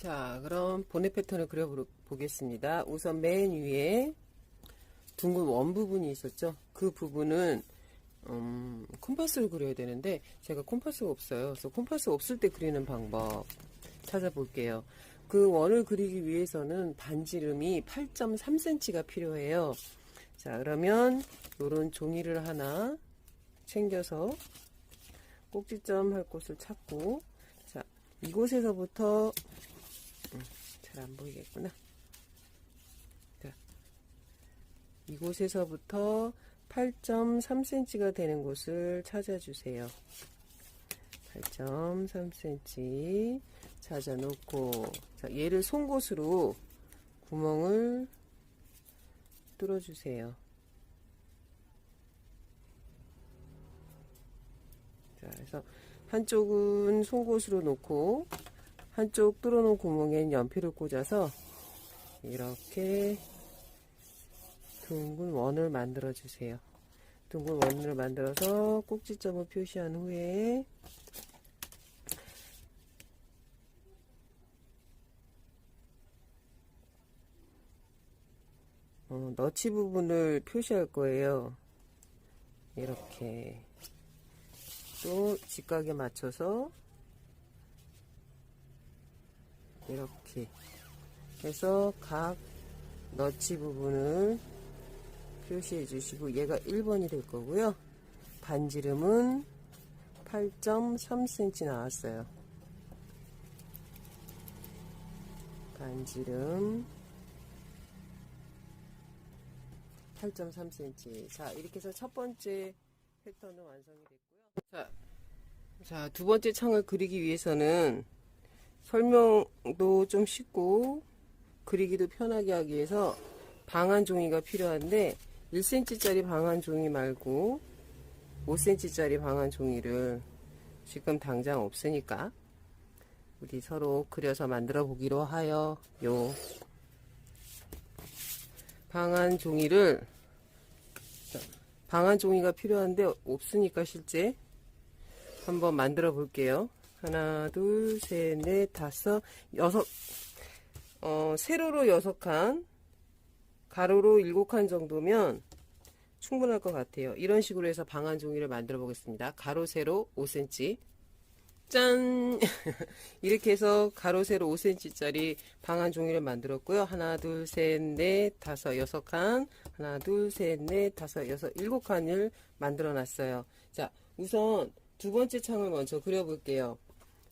자, 그럼 보내 패턴을 그려보겠습니다. 우선 맨 위에 둥근 원 부분이 있었죠. 그 부분은 음, 콤파스를 그려야 되는데 제가 콤파스가 없어요. 그래서 콤파스 없을 때 그리는 방법 찾아볼게요. 그 원을 그리기 위해서는 반지름이 8.3cm가 필요해요. 자, 그러면 요런 종이를 하나 챙겨서 꼭지점 할 곳을 찾고 자, 이곳에서부터 음, 잘 안 보이겠구나. 자, 이곳에서부터 8.3cm가 되는 곳을 찾아주세요. 8.3cm 찾아놓고 자, 얘를 송곳으로 구멍을 뚫어주세요. 자, 그래서 한쪽은 송곳으로 놓고 한쪽 뚫어놓은 구멍엔 연필을 꽂아서 이렇게 둥근 원을 만들어 주세요. 둥근 원을 만들어서 꼭지점을 표시한 후에 어, 너치 부분을 표시할 거예요. 이렇게 또 직각에 맞춰서 이렇게 해서 각 너치 부분을 표시해 주시고 얘가 1번이 될 거고요. 반지름은 8.3cm 나왔어요. 반지름 8.3cm. 자, 이렇게 해서 첫 번째 패턴은 완성이 됐고요. 자, 자, 두 번째 창을 그리기 위해서는 설명도 좀 쉽고 그리기도 편하게 하기 위해서 방한 종이가 필요한데 1cm짜리 방한 종이 말고 5cm짜리 방한 종이를 지금 당장 없으니까 우리 서로 그려서 만들어 보기로 하여 요 방한 종이를 방한 종이가 필요한데 없으니까 실제 한번 만들어 볼게요. 하나, 둘, 셋, 넷, 다섯, 여섯, 어, 세로로 여섯 칸, 가로로 일곱 칸 정도면 충분할 것 같아요. 이런 식으로 해서 방한 종이를 만들어 보겠습니다. 가로, 세로 5cm. 짠! 이렇게 해서 가로, 세로 5cm짜리 방한 종이를 만들었고요. 하나, 둘, 셋, 넷, 다섯, 여섯 칸. 하나, 둘, 셋, 넷, 다섯, 여섯, 일곱 칸을 만들어 놨어요. 자, 우선 두 번째 창을 먼저 그려볼게요.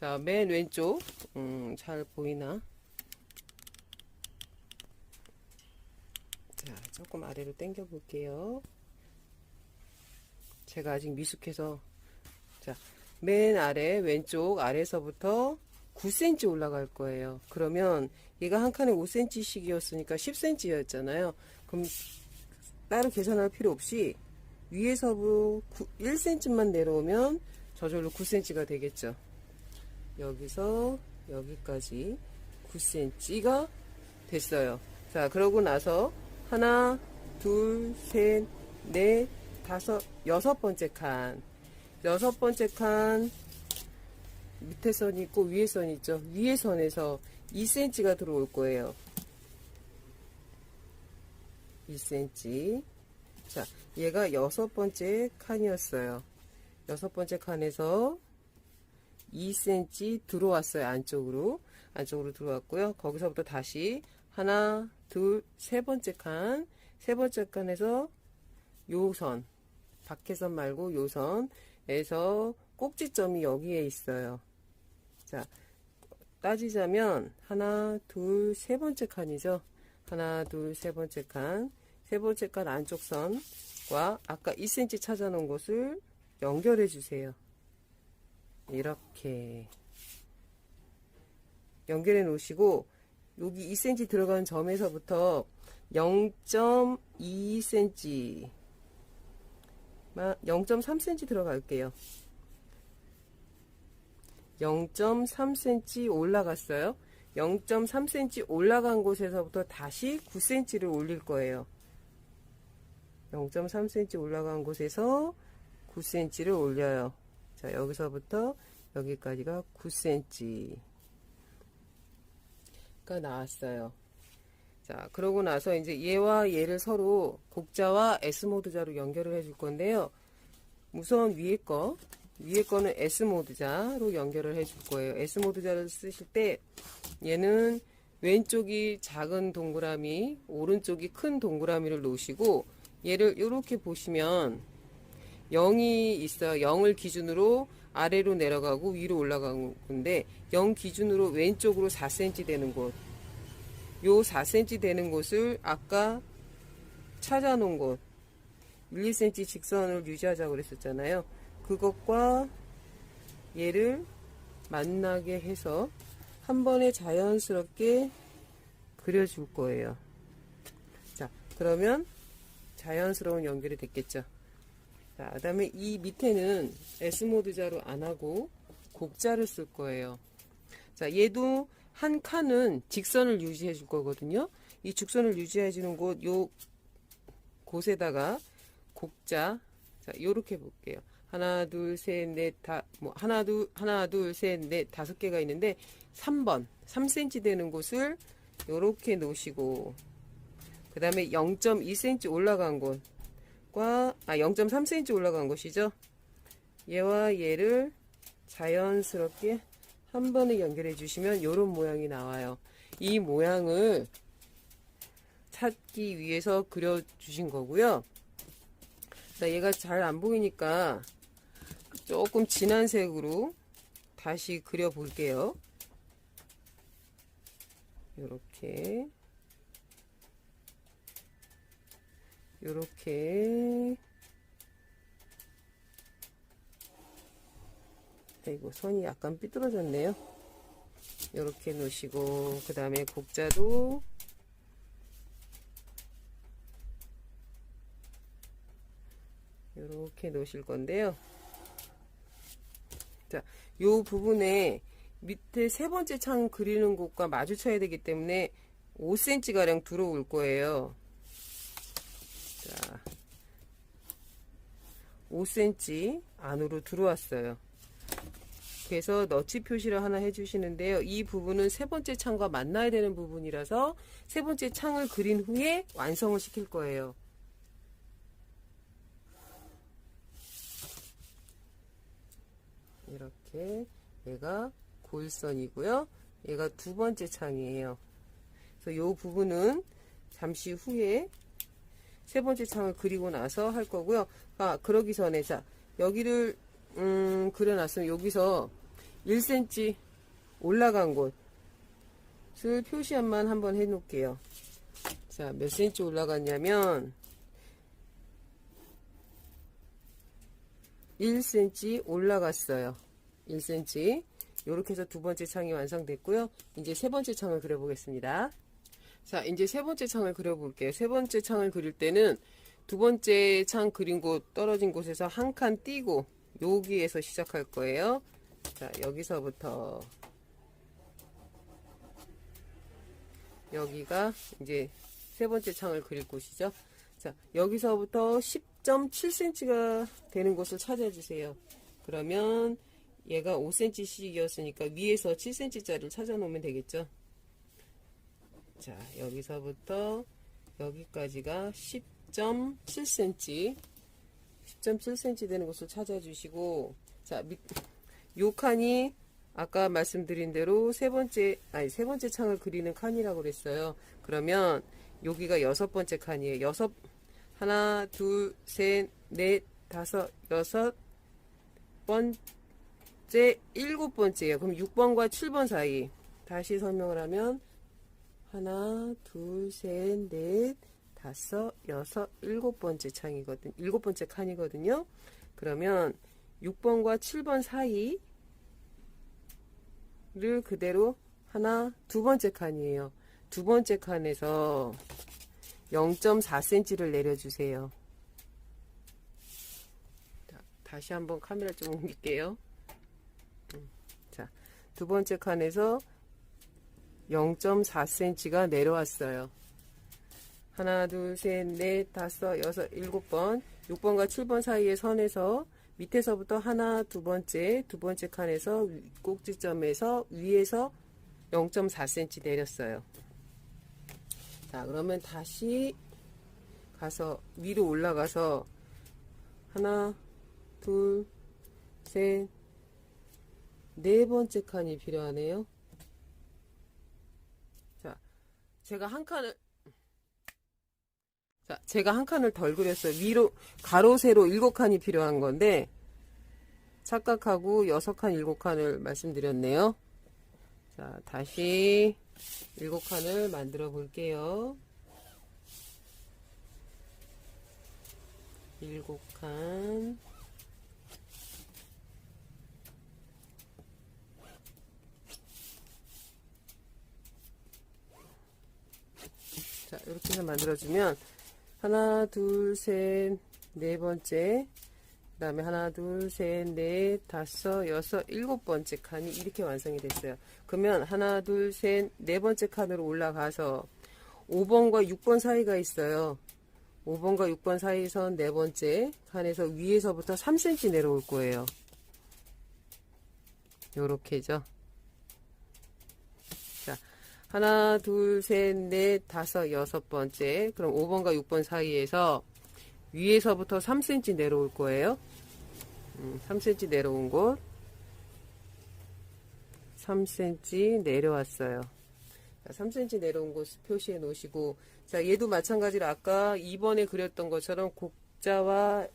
자, 맨 왼쪽, 음, 잘 보이나? 자, 조금 아래로 당겨 볼게요. 제가 아직 미숙해서, 자, 맨 아래, 왼쪽 아래서부터 9cm 올라갈 거예요. 그러면 얘가 한 칸에 5cm씩이었으니까 10cm였잖아요. 그럼 따로 계산할 필요 없이 위에서부터 1cm만 내려오면 저절로 9cm가 되겠죠. 여기서 여기까지 9cm가 됐어요. 자, 그러고 나서 하나, 둘, 셋, 넷, 다섯, 여섯 번째 칸. 여섯 번째 칸 밑에 선이 있고 위에 선이 있죠. 위에 선에서 2cm가 들어올 거예요. 2cm. 자, 얘가 여섯 번째 칸이었어요. 여섯 번째 칸에서 2cm 들어왔어요. 안쪽으로. 안쪽으로 들어왔고요. 거기서부터 다시 하나, 둘, 세 번째 칸. 세 번째 칸에서 요 선. 밖에선 말고 요 선에서 꼭지점이 여기에 있어요. 자, 따지자면 하나, 둘, 세 번째 칸이죠. 하나, 둘, 세 번째 칸. 세 번째 칸 안쪽 선과 아까 2cm 찾아놓은 곳을 연결해 주세요. 이렇게 연결해 놓으시고 여기 2cm 들어간 점에서부터 0.2cm 0.3cm 들어갈게요. 0.3cm 올라갔어요. 0.3cm 올라간 곳에서부터 다시 9cm를 올릴 거예요. 0.3cm 올라간 곳에서 9cm를 올려요. 자, 여기서부터 여기까지가 9cm. 가 나왔어요. 자, 그러고 나서 이제 얘와 얘를 서로 곡자와 S모드자로 연결을 해줄 건데요. 우선 위에 거, 위에 거는 S모드자로 연결을 해줄 거예요. S모드자를 쓰실 때 얘는 왼쪽이 작은 동그라미, 오른쪽이 큰 동그라미를 놓으시고 얘를 이렇게 보시면 0이 있어요. 0을 기준으로 아래로 내려가고 위로 올라가는 건데 0 기준으로 왼쪽으로 4cm 되는 곳. 요 4cm 되는 곳을 아까 찾아 놓은 곳 1, 2cm 직선을 유지하자고 그랬었잖아요. 그것과 얘를 만나게 해서 한 번에 자연스럽게 그려줄 거예요. 자, 그러면 자연스러운 연결이 됐겠죠. 자, 그 다음에 이 밑에는 S모드자로 안 하고 곡자를 쓸 거예요. 자, 얘도 한 칸은 직선을 유지해 줄 거거든요. 이 직선을 유지해 주는 곳, 요, 곳에다가 곡자, 자, 요렇게 볼게요. 하나, 둘, 셋, 넷, 다, 뭐, 하나, 둘, 하나, 둘, 셋, 넷, 다섯 개가 있는데, 3번, 3cm 되는 곳을 요렇게 놓으시고, 그 다음에 0.2cm 올라간 곳 과, 아, 0.3cm 올라간 곳이죠. 얘와 얘를 자연스럽게 한 번에 연결해 주시면 이런 모양이 나와요. 이 모양을 찾기 위해서 그려 주신 거고요. 자, 얘가 잘 안 보이니까 조금 진한 색으로 다시 그려 볼게요. 요렇게 요렇게. 아이고 선이 약간 삐뚤어졌네요. 이렇게 놓으시고 그 다음에 곡자도. 이렇게 놓으실 건데요. 자, 요 부분에 밑에 세 번째 창 그리는 곳과 마주쳐야 되기 때문에 5cm 가량 들어올 거예요 5cm 안으로 들어왔어요 그래서 너치 표시를 하나 해주시는데요. 이 부분은 세 번째 창과 만나야 되는 부분이라서 세 번째 창을 그린 후에 완성을 시킬 거예요. 이렇게 얘가 골선이고요. 얘가 두 번째 창이에요. 그래서 이 부분은 잠시 후에 세 번째 창을 그리고 나서 할 거고요. 아, 그러기 전에 자 여기를 음, 그려놨으면 여기서 1cm 올라간 곳을 표시한만 한번 해 놓을게요. 자, 몇 cm 올라갔냐면 1cm 올라갔어요. 1cm. 이렇게 해서 두 번째 창이 완성됐고요. 이제 세 번째 창을 그려보겠습니다. 자, 이제 세 번째 창을 그려볼게요. 세 번째 창을 그릴 때는 두 번째 창 그린 곳 떨어진 곳에서 한 칸 띄고 여기에서 시작할 거예요. 자, 여기서부터 여기가 이제 세 번째 창을 그릴 곳이죠. 자, 여기서부터 10.7cm가 되는 곳을 찾아주세요. 그러면 얘가 5cm씩이었으니까 위에서 7cm짜리를 찾아 놓으면 되겠죠. 자, 여기서부터 여기까지가 10.7cm 10.7cm 되는 곳을 찾아주시고 자, 밑, 요 칸이 아까 말씀드린 대로 세 번째 아니 세 번째 창을 그리는 칸이라고 그랬어요. 그러면 여기가 여섯 번째 칸이에요. 여섯 하나 둘 셋 넷 다섯 여섯 번째 일곱 번째예요. 그럼 6번과 7번 사이 다시 설명을 하면 하나 둘 셋 넷 다섯 여섯 일곱 번째 창이거든 일곱 번째 칸이거든요. 그러면 6번과 7번 사이를 그대로 하나, 두 번째 칸이에요. 두 번째 칸에서 0.4cm를 내려주세요. 자, 다시 한번 카메라 좀 옮길게요. 음, 자, 두 번째 칸에서 0.4cm가 내려왔어요. 하나, 둘, 셋, 넷, 다섯, 여섯, 일곱 번, 6번과 7번 사이의 선에서 밑에서부터 하나, 두 번째, 두 번째 칸에서 꼭지점에서 위에서 0.4cm 내렸어요. 자, 그러면 다시 가서 위로 올라가서 하나, 둘, 셋, 네 번째 칸이 필요하네요. 자, 제가 한 칸을 자, 제가 한 칸을 덜 그렸어요. 위로 가로 세로 일곱 칸이 필요한 건데 착각하고 여섯 칸 일곱 칸을 말씀드렸네요. 자, 다시 일곱 칸을 만들어 볼게요. 일곱 칸. 자, 이렇게 해서 만들어주면 하나, 둘, 셋, 네 번째, 그 다음에 하나, 둘, 셋, 넷, 다섯, 여섯, 일곱 번째 칸이 이렇게 완성이 됐어요. 그러면 하나, 둘, 셋, 네 번째 칸으로 올라가서 5번과 6번 사이가 있어요. 5번과 6번 사이에서 네 번째 칸에서 위에서부터 3cm 내려올 거예요. 요렇게죠. 자, 하나, 둘, 셋, 넷, 다섯, 여섯 번째. 그럼 5번과 6번 사이에서 위에서부터 3cm 내려올 거예요. 음, 3cm 내려온 곳. 3cm 내려왔어요. 자, 3cm 내려온 곳 표시해 놓으시고, 자, 얘도 마찬가지로 아까 2번에 그렸던 것처럼 곡자와로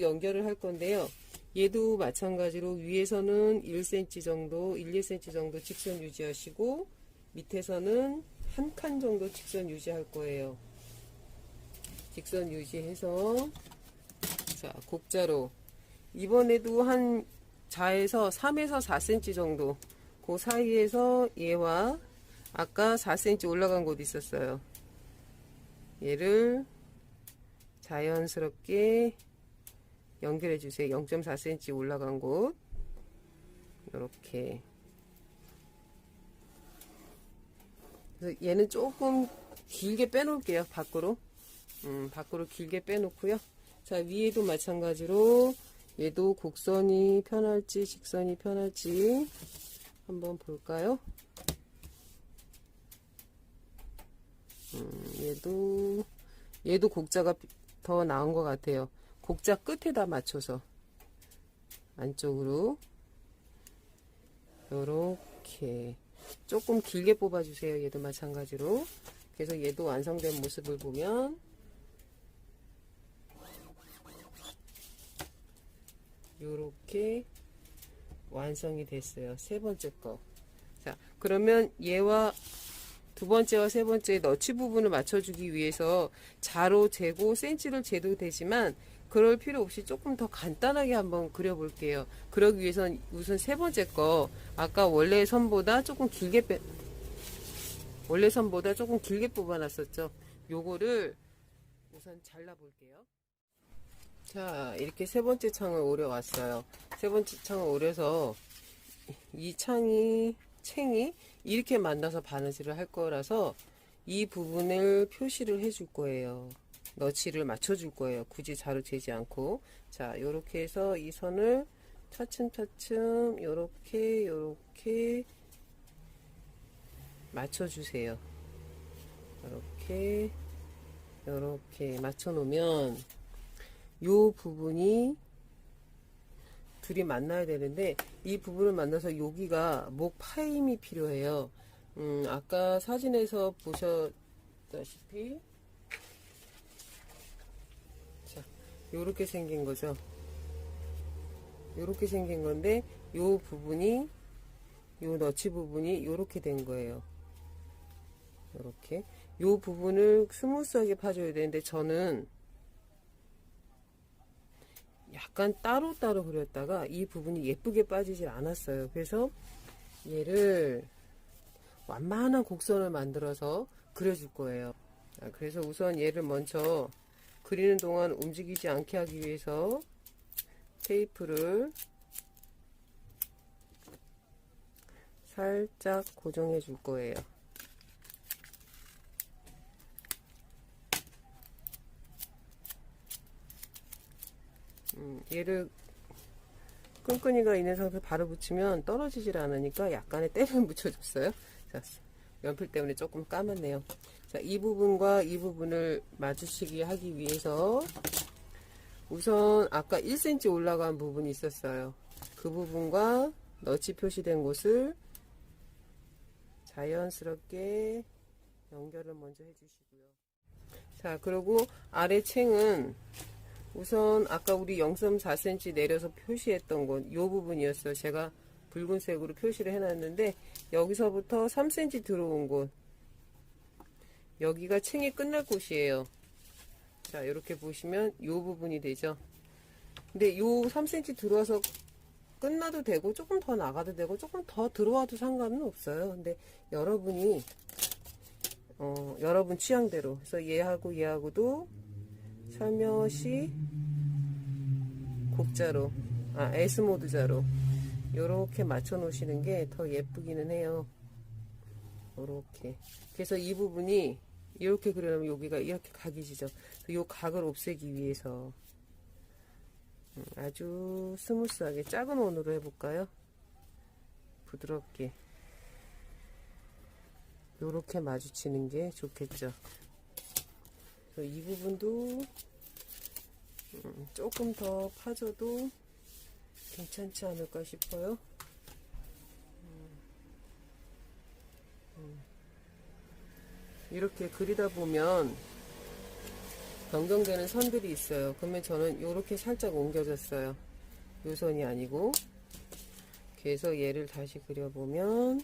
연결을 할 건데요. 얘도 마찬가지로 위에서는 1cm 정도, 1, 2cm 정도 직선 유지하시고, 밑에서는 한 칸 정도 직선 유지할 거예요. 직선 유지해서, 자, 곡자로. 이번에도 한 자에서 3에서 4cm 정도, 그 사이에서 얘와 아까 4cm 올라간 곳 있었어요. 얘를 자연스럽게 연결해 주세요. 0.4cm 올라간 곳. 이렇게. 그래서 얘는 조금 길게 빼놓을게요. 밖으로. 음, 밖으로 길게 빼놓고요. 자, 위에도 마찬가지로 얘도 곡선이 편할지 직선이 편할지 한번 볼까요? 음, 얘도 얘도 곡자가 더 나은 것 같아요. 곡자 끝에다 맞춰서 안쪽으로 요렇게 조금 길게 뽑아주세요. 얘도 마찬가지로 그래서 얘도 완성된 모습을 보면 요렇게 완성이 됐어요. 세 번째 거. 자, 그러면 얘와 두 번째와 세 번째 너치 부분을 맞춰주기 위해서 자로 재고 센치를 재도 되지만 그럴 필요 없이 조금 더 간단하게 한번 그려볼게요. 그러기 위해선 우선 세 번째 거 아까 원래 선보다 조금 길게 빼 원래 선보다 조금 길게 뽑아놨었죠. 요거를 우선 잘라볼게요. 자 이렇게 세 번째 창을 오려 왔어요. 세 번째 창을 오려서 이 창이 챙이 이렇게 만나서 바느질을 할 거라서 이 부분을 표시를 해줄 거예요. 너치를 맞춰줄 거예요. 굳이 자로 재지 않고. 자, 요렇게 해서 이 선을 차츰차츰 요렇게 요렇게 맞춰주세요. 요렇게 요렇게 맞춰 놓으면 요 부분이 둘이 만나야 되는데 이 부분을 만나서 여기가 목 파임이 필요해요. 음, 아까 사진에서 보셨다시피 자, 요렇게 생긴 거죠. 요렇게 생긴 건데 요 부분이 요 너치 부분이 요렇게 된 거예요. 요렇게 요 부분을 스무스하게 파줘야 되는데 저는 약간 따로따로 그렸다가 이 부분이 예쁘게 빠지질 않았어요. 그래서 얘를 완만한 곡선을 만들어서 그려줄 거예요. 자, 그래서 우선 얘를 먼저 그리는 동안 움직이지 않게 하기 위해서 테이프를 살짝 고정해 줄 거예요. 음, 얘를 끈끈이가 있는 상태에서 바로 붙이면 떨어지질 않으니까 약간의 때를 묻혀줬어요. 자, 연필 때문에 조금 까맣네요. 자, 이 부분과 이 부분을 마주치게 하기 위해서 우선 아까 1cm 올라간 부분이 있었어요. 그 부분과 너치 표시된 곳을 자연스럽게 연결을 먼저 해주시고요. 자, 그리고 아래 챙은 우선 아까 우리 0.4cm 내려서 표시했던 곳, 이 부분이었어요. 제가 붉은색으로 표시를 해놨는데 여기서부터 3cm 들어온 곳, 여기가 챙이 끝날 곳이에요. 자, 이렇게 보시면 이 부분이 되죠. 근데 요 3cm 들어와서 끝나도 되고 조금 더 나가도 되고 조금 더 들어와도 상관은 없어요. 근데 여러분이 어, 여러분 취향대로 그래서 얘하고 얘하고도 살며시 곡자로 아 S 모드자로 요렇게 맞춰 놓으시는 게 더 예쁘기는 해요. 요렇게 그래서 이 부분이 이렇게 그려놓으면 여기가 이렇게 각이 지죠. 요 각을 없애기 위해서 음, 아주 스무스하게 작은 원으로 해볼까요? 부드럽게 요렇게 마주치는 게 좋겠죠. 이 부분도 음, 조금 더 파줘도 괜찮지 않을까 싶어요. 음, 음. 이렇게 그리다 보면 변경되는 선들이 있어요. 그러면 저는 이렇게 살짝 옮겨졌어요. 요 선이 아니고 그래서 얘를 다시 그려보면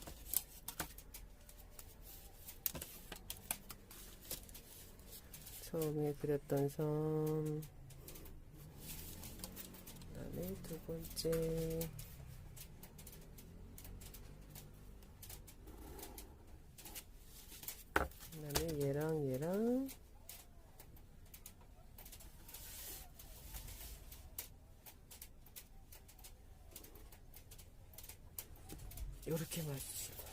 처음에 그렸던 선 그다음에 두 번째 그다음에 얘랑 얘랑 이렇게 맞추실 거예요.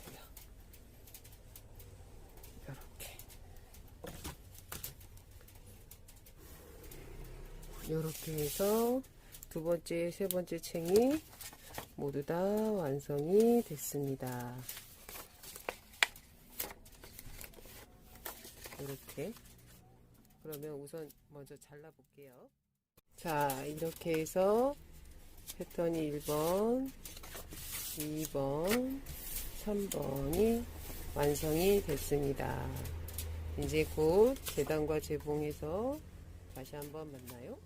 이렇게. 해서 두 번째, 세 번째 챙이 모두 다 완성이 됐습니다. 이렇게. 그러면 우선 먼저 잘라 볼게요. 자, 이렇게 해서 패턴이 1번, 2번, 3번이 완성이 됐습니다. 이제 곧 재단과 재봉해서 다시 한번 만나요.